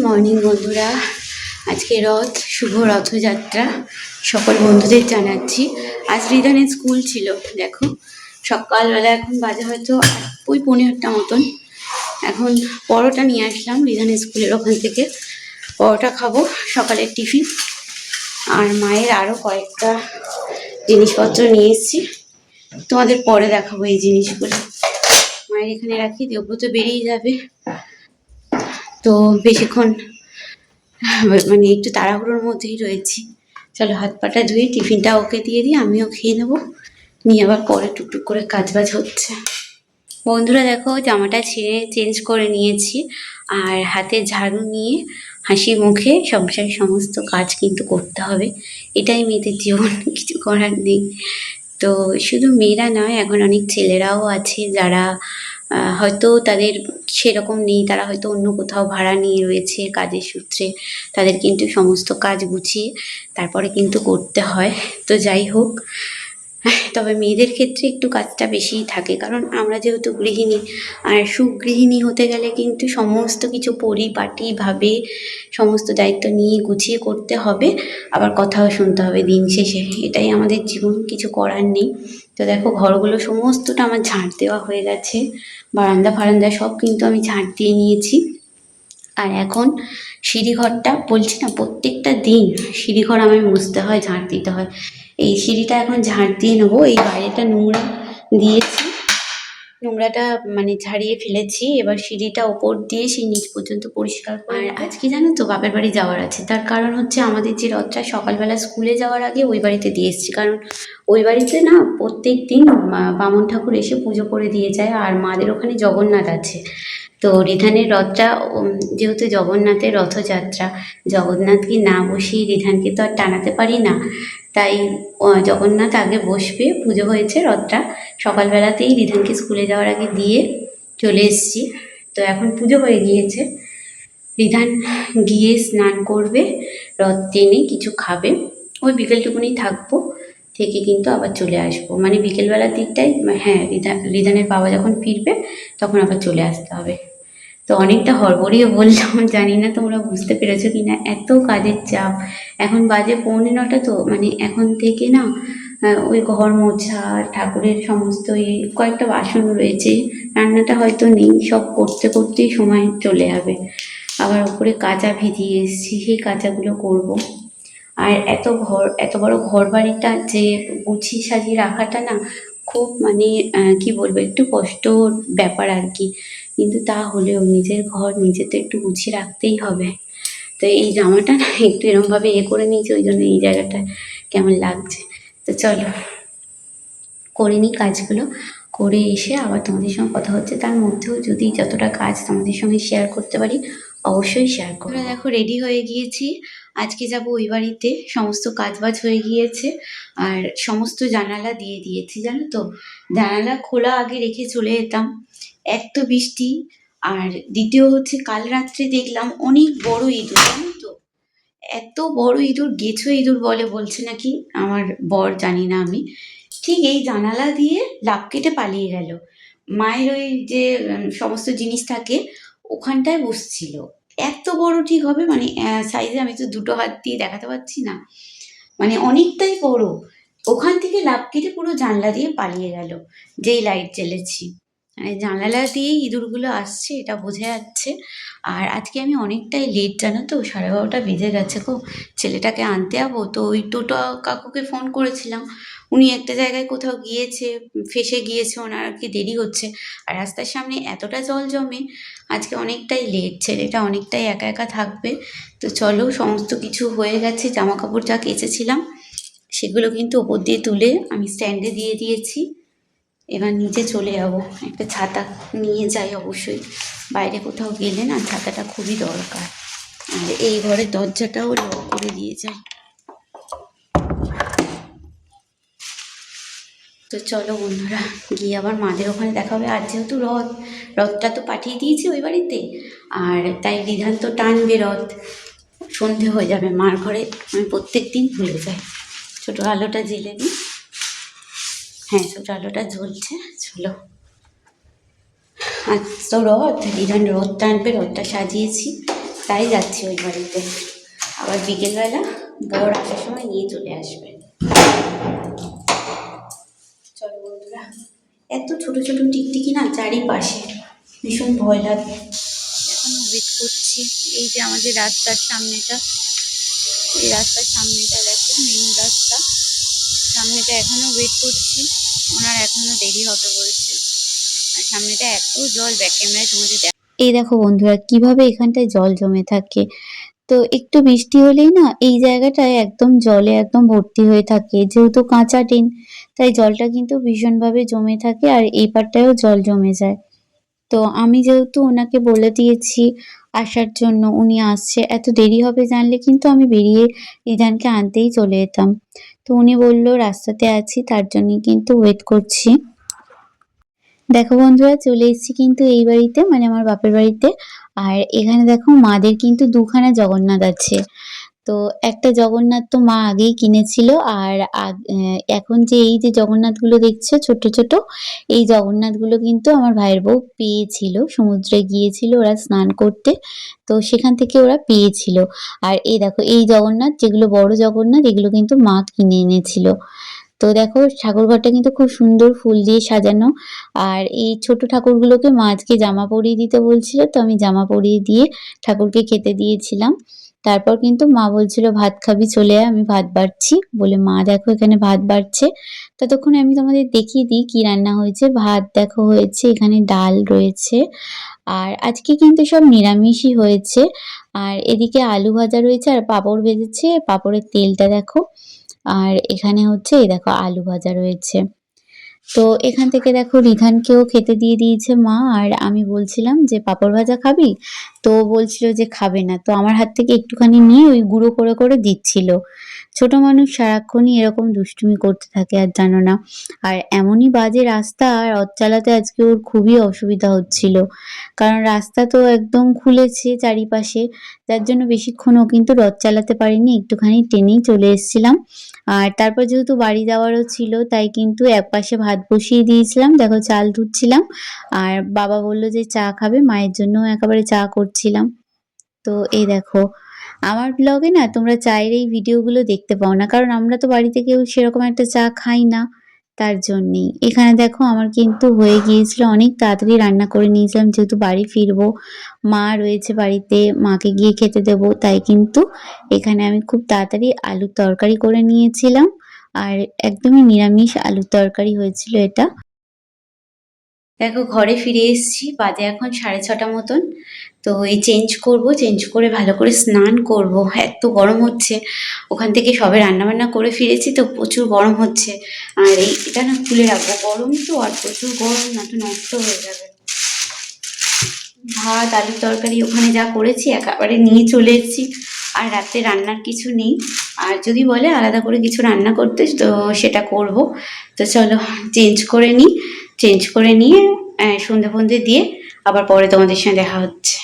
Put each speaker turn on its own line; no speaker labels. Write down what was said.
Morning বন্ধুরা, আজকে রথ, শুভ রথযাত্রা সকল বন্ধুদের জানাচ্ছি। আজ রিদানের স্কুল ছিল, দেখো। সকালবেলা এখন বাজে হয়তো ওই পনেরোটা মতন। এখন পরোটা নিয়ে আসলাম রিদানের স্কুলের ওখান থেকে। পরোটা খাব, সকালের টিফিন। আর মায়ের আরও কয়েকটা জিনিসপত্র নিয়ে এসেছি। তোমাদের পরে দেখাবো এই জিনিসগুলো। মায়ের এখানে রাখি দেবব্রত বেরিয়ে যাবে। তো বেশিক্ষণ মানে একটু তাড়াহুড়োর মধ্যেই রয়েছি। চলো হাত পাটা ধুয়ে টিফিনটা ওকে দিয়ে দিই, আমিও খেয়ে নেব। নিয়ে আবার পরে টুকটুক করে কাজ বাজ হচ্ছে। বন্ধুরা দেখো, জামাটা ছিঁড়ে চেঞ্জ করে নিয়েছি আর হাতে ঝাড়ু নিয়ে হাসি মুখে সংসারের সমস্ত কাজ কিন্তু করতে হবে। এটাই মেয়েদের জীবন, কিছু করার নেই। তো শুধু মেয়েরা নয়, এখন অনেক ছেলেরাও আছে যারা হয়তো তাদের সেরকম নেই, তারা হয়তো অন্য কোথাও ভাড়া নিয়ে রয়েছে কাজের সূত্রে। তাদের কিন্তু সমস্ত কাজ গুছিয়ে তারপরে কিন্তু করতে হয়। তো যাই হোক তবে মেয়েদের ক্ষেত্রে একটু কাজটা বেশিই থাকে, কারণ আমরা যেহেতু গৃহিণী, আর সুগৃহিণী হতে গেলে কিন্তু সমস্ত কিছু পরিপাটিভাবে সমস্ত দায়িত্ব নিয়ে গুছিয়ে করতে হবে, আবার কথাও শুনতে হবে দিন শেষে, এটাই আমাদের জীবন, কিছু করার নেই। তো দেখো, ঘরগুলো সমস্তটা আমার ঝাঁট দেওয়া হয়ে গেছে, বারান্দা ফারান্দা সব কিন্তু আমি ঝাঁট দিয়ে নিয়েছি। আর এখন সিঁড়িঘরটা বলছি না, প্রত্যেকটা দিন সিঁড়িঘর আমায় মুছতে হয় ঝাঁট দিতে হয়। এই সিঁড়িটা এখন ঝাড় দিয়ে নেব। এই বাইরেটা নোংরা দিয়েছি। নোংরাটা মানে ঝাড়িয়ে ফেলেছি। এবার সিঁড়িটা ওপর দিয়ে সেই নিচ পর্যন্ত পরিষ্কার আর আজকে জানো তো বাপের বাড়ি যাওয়ার আছে। তার কারণ হচ্ছে আমাদের যে রথটা সকালবেলা স্কুলে যাওয়ার আগে ওই বাড়িতে দিয়ে এসেছি। কারণ ওই বাড়িতে না প্রত্যেক দিন বামন ঠাকুর এসে পুজো করে দিয়ে যায়। আর মাদের ওখানে জগন্নাথ আছে। তো রিধানের রথটা যেহেতু জগন্নাথের রথযাত্রা, জগন্নাথকে না বসিয়ে রিধানকে তো আর টানাতে পারি না। তাই জগন্নাথ আগে বসবে, পুজো হয়েছে রথটা। সকালবেলাতেই রিধানকে স্কুলে যাওয়ার আগে দিয়ে চলে এসেছি। তো এখন পুজো হয়ে গিয়েছে। রিধান গিয়ে স্নান করবে, রথ টেনে কিছু খাবে। ওই বিকেলটুকুনি থাকব, থেকে কিন্তু আবার চলে আসব। মানে বিকেলবেলার দিকটাই হ্যাঁ রিধা রিধানের বাবা যখন ফিরবে, তখন আবার চলে আসতে হবে। তো অনেকটা হড়বড়িয়ে বললাম, জানি না তোমরা বুঝতে পেরেছ কি না এত কাজের চাপ। এখন বাজে পৌনে নটা তো মানে এখন থেকে না ওই ঘর মোছা, ঠাকুরের সমস্ত এই কয়েকটা বাসন রয়েছে, রান্নাটা হয়তো নেই, সব করতে করতেই সময় চলে যাবে। আবার উপরে কাঁচা ভিজিয়ে এসেছি, সেই কাঁচাগুলো করব। আর এত ঘর, এত বড় ঘর বাড়িটা যে গুছিয়ে সাজিয়ে রাখাটা না, খুব মানে কি বলব, একটু কষ্ট ব্যাপার আর কি। কিন্তু তা হলেও নিজের ঘর নিজে তো একটু গুছিয়ে রাখতেই হবে। তো এই জামাটা না একটু এরমভাবে এ করে নিয়েছি, ওই জন্য এই জায়গাটা কেমন লাগছে। তো চলো, করে নিই কাজগুলো। করে এসে আবার তোমাদের সঙ্গে কথা হচ্ছে। তার মধ্যেও যদি যতটা কাজ তোমাদের সঙ্গে শেয়ার করতে পারি, অবশ্যই শেয়ার করো দেখো রেডি হয়ে গিয়েছি। আজকে যাব ওই বাড়িতে। সমস্ত কাজবাজ হয়ে গিয়েছে। আর সমস্ত জানালা দিয়ে দিয়েছি, জানো তো? জানালা খোলা আগে রেখে চলে যেতাম। এক তো বৃষ্টি। আর দ্বিতীয় হচ্ছে কাল রাত্রে দেখলাম অনেক বড় ইঁদুর, জানো তো? এত বড় ইঁদুর, গেছো ইঁদুর বলে বলছে নাকি? আমার বর জানি না আমি। ঠিক এই জানালা দিয়ে লাফ কেটে পালিয়ে গেল। মায়ের ওই যে সমস্ত জিনিস থাকে, ওখানটায় বসছিল। এত বড় ঠিক হবে? মানে সাইজে আমি তো দুটো হাত দিয়ে দেখাতে পারছি না। মানে অনেকটাই বড়। ওখান থেকে লাফ কেটে পুরো জানলা দিয়ে পালিয়ে গেল। যেই লাইট জ্বেলেছি। জানালা দিয়েই ইঁদুরগুলো আসছে, এটা বোঝা যাচ্ছে। আর আজকে আমি অনেকটাই লেট জানো তো? সাড়ে বারোটা বেজে গেছে গো। ছেলেটাকে আনতে যাব। তো ওই টোটো কাকুকে ফোন করেছিলাম। উনি একটা জায়গায় কোথাও গিয়েছে, ফেসে গিয়েছে, ওনার আর কি দেরি হচ্ছে। আর রাস্তার সামনে এতটা জল জমে, আজকে অনেকটাই লেট ছেলেটা অনেকটাই একা একা থাকবে। তো চলো, সমস্ত কিছু হয়ে গেছে জামা কাপড় যা কেচেছিলাম, সেগুলো কিন্তু ওপর দিয়ে তুলে আমি স্ট্যান্ডে দিয়ে দিয়েছি। এবার নিচে চলে যাব। একটা ছাতা নিয়ে যাই অবশ্যই। বাইরে কোথাও গেলে না ছাতাটা খুবই দরকার। আর এই ঘরের দরজাটাও লক করে দিয়ে যাই। তো চলো বন্ধুরা, গিয়ে আবার মাদের ওখানে দেখা হবে। আর যেহেতু রথ, রথটা তো পাঠিয়ে দিয়েছি ওই বাড়িতে। আর তাই বিধান তো টানবে রথ। সন্ধে হয়ে যাবে মার ঘরে। আমি প্রত্যেক দিন ভুলে যাই। ছোটো আলোটা জ্বেলে দিই। হ্যাঁ ছোটো আলোটা জ্বলছে, চলো। আজ তো রথ বিধান রথ টানবে, রথটা সাজিয়েছি, তাই যাচ্ছি ওই বাড়িতে। আবার বিকেলবেলা বর আসার সময় নিয়ে চলে আসবে। চলো বন্ধুরা, এত ছোট ছোট টিকটিকি না চারিপাশে, ভীষণ ভয় লাগে। এখন ওয়েট করছি। এই যে আমাদের রাস্তার সামনেটা, এই রাস্তার সামনেটা দেখো মেইন রাস্তা। সামনেটা এখনও ওয়েট করছি। ওনার এখনও দেরি হবে বলছে। আর সামনেটা এত জল ব্যাক ক্যামেরায় তোমাদের দেখ এই দেখো বন্ধুরা, কীভাবে এখানটায় জল জমে থাকে। তো একটু বৃষ্টি হলেই না, এই জায়গাটায় একদম জলে একদম ভর্তি হয়ে থাকে। যেহেতু কাঁচা টিন, তাই জলটা কিন্তু ভীষণভাবে জমে থাকে আর এই পারটায়ও জল জমে যায়। তো আমি যেহেতু ওনাকে বলে দিয়েছি আসার জন্য উনি আসছে। এত দেরি হবে জানলে কিন্তু আমি বেরিয়ে রিধানকে আনতেই চলে যেতাম। তো উনি বলল, রাস্তাতে আছি, তার জন্য কিন্তু ওয়েট করছি। দেখো বন্ধুরা, চলে এসেছি কিন্তু এই বাড়িতে মানে আমার বাপের বাড়িতে। আর এখানে দেখো মাদের কিন্তু দুখানা জগন্নাথ আছে। তো একটা জগন্নাথ তো মা আগেই কিনেছিল আর এখন যে এই যে জগন্নাথগুলো দেখছ ছোট ছোট এই জগন্নাথগুলো কিন্তু আমার ভাইয়ের বউ পেয়েছিল। সমুদ্রে গিয়েছিল ওরা স্নান করতে, তো সেখান থেকে ওরা পেয়েছিল। আর এই দেখো, এই জগন্নাথ, যেগুলো বড় জগন্নাথ, এগুলো কিন্তু মা কিনে এনেছিল। তো দেখো, ঠাকুরঘরটা কিন্তু খুব সুন্দর ফুল দিয়ে সাজানো। আর এই ছোট ঠাকুরগুলোকে মা আজকে জামা পরিয়ে দিতে বলছিল, তো আমি জামা পরিয়ে দিয়ে ঠাকুরকে খেতে দিয়েছিলাম। তারপর কিন্তু মা বলছিল, ভাত খাবি, চলে আয়, আমি ভাত বাড়ছি। বলে, মা, দেখো এখানে ভাত বাড়ছে। ততক্ষণে আমি তোমাদের দেখিয়ে দিই কি রান্না হয়েছে। ভাত দেখো হয়েছে, এখানে ডাল রয়েছে, আর আজকে কিন্তু সব নিরামিষই হয়েছে। আর এদিকে আলু ভাজা রয়েছে, আর পাঁপড় ভেজেছে। পাঁপড়ের তেলটা দেখো, আর এখানে হচ্ছে, এই দেখো আলু ভাজা রয়েছে। তো এখান থেকে দেখো, রিধানকেও খেতে দিয়ে দিয়েছে মা। আর আমি বলছিলাম যে, পাঁপড় ভাজা খাবি? তো বলছিল যে খাবে না। তো আমার হাত থেকে একটুখানি নিয়ে ওই গুঁড়ো করে করে দিচ্ছিল। ছোট মানুষ সারাক্ষণই এরকম দুষ্টুমি করতে থাকে আর জানো না। আর এমনই বাজে রাস্তা আর রথ চালাতে আজকে ওর খুবই অসুবিধা হচ্ছিল। কারণ রাস্তা তো একদম খুলেছে চারিপাশে। যার জন্য বেশিক্ষণ ও কিন্তু রথ চালাতে পারিনি, একটুখানি টেনেই চলে এসেছিলাম। আর তারপর যেহেতু বাড়ি যাওয়ারও ছিল, তাই কিন্তু একপাশে ভাত বসিয়ে দিয়েছিলাম। দেখো চাল ধুচ্ছিলাম। আর বাবা বলল যে চা খাবে, মায়ের জন্য একেবারে চা করছিলাম। তো এই দেখো, আমার ব্লগে না তোমরা চায়ের এই ভিডিওগুলো দেখতে পাও না, কারণ আমরা তো বাড়িতে কেউ সেরকম একটা চা খাই না, তার জন্যেই। এখানে দেখো আমার কিন্তু হয়ে গিয়েছিল অনেক তাড়াতাড়ি রান্না করে নিয়েছিলাম, যেহেতু বাড়ি ফিরবো, মা রয়েছে বাড়িতে, মাকে গিয়ে খেতে দেবো, তাই কিন্তু এখানে আমি খুব তাড়াতাড়ি আলুর তরকারি করে নিয়েছিলাম, আর একদমই নিরামিষ আলুর তরকারি হয়েছিল এটা। দেখো, ঘরে ফিরে এসেছি, বাজে এখন সাড়ে ছটা মতন। তো এই চেঞ্জ করব চেঞ্জ করে ভালো করে স্নান করব। এত গরম হচ্ছে। ওখান থেকে সবে রান্নাবান্না করে ফিরেছি, তো প্রচুর গরম হচ্ছে। আর এই, এটা না খুলে রাখব। গরম তো, আর প্রচুর গরম, না তো নষ্ট হয়ে যাবে। ভাত, আলুর তরকারি, ওখানে যা করেছি, একেবারে নিয়ে চলে এসেছি। আর রাতে রান্নার কিছু নেই। আর যদি বলে আলাদা করে কিছু রান্না করতে, তো সেটা করব। তো চলো চেঞ্জ করে নিই। চেঞ্জ করে নিয়ে সন্ধে ফন্ধে দিয়ে আবার পরে তোমাদের সঙ্গে দেখা হচ্ছে।